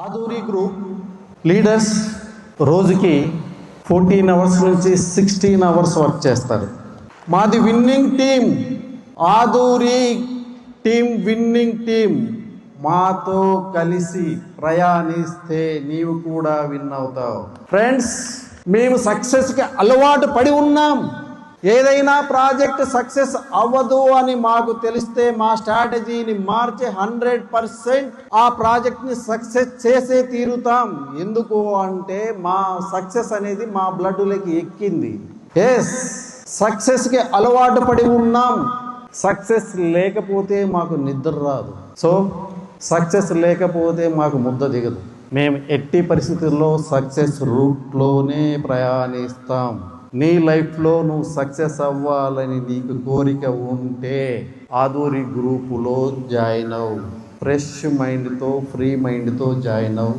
Aduri group leaders రోజుకి fourteen hours నుంచి sixteen hours work చేస్తారు. మాది winning team Aduri team winning team మాతో కలిసి ప్రయాణిస్తే నీవు కూడా విన్ అవుతావు. ఫ్రెండ్స్ మేము సక్సెస్కి అలవాటు పడి ఉన్నాం. ఏదైనా ప్రాజెక్ట్ సక్సెస్ అవ్వదు అని మాకు తెలిస్తే మా స్ట్రాటజీని మార్చి హండ్రెడ్ పర్సెంట్ ఆ ప్రాజెక్ట్ని సక్సెస్ చేసే తీరుతాం. ఎందుకు అంటే మా సక్సెస్ అనేది మా బ్లడ్లోకి ఎక్కింది. ఎస్ సక్సెస్కి అలవాటు పడి ఉన్నాం. సక్సెస్ లేకపోతే మాకు నిద్ర రాదు. సో సక్సెస్ లేకపోతే మాకు ముద్ద దిగదు. మేము ఎట్టి పరిస్థితుల్లో సక్సెస్ రూట్లోనే ప్రయాణిస్తాం. నీ లైఫ్లో నువ్వు సక్సెస్ అవ్వాలని నీకు కోరిక ఉంటే ఆదూరి గ్రూపులో జాయిన్ అవు ఫ్రెష్ మైండ్తో ఫ్రీ మైండ్తో జాయిన్ అవు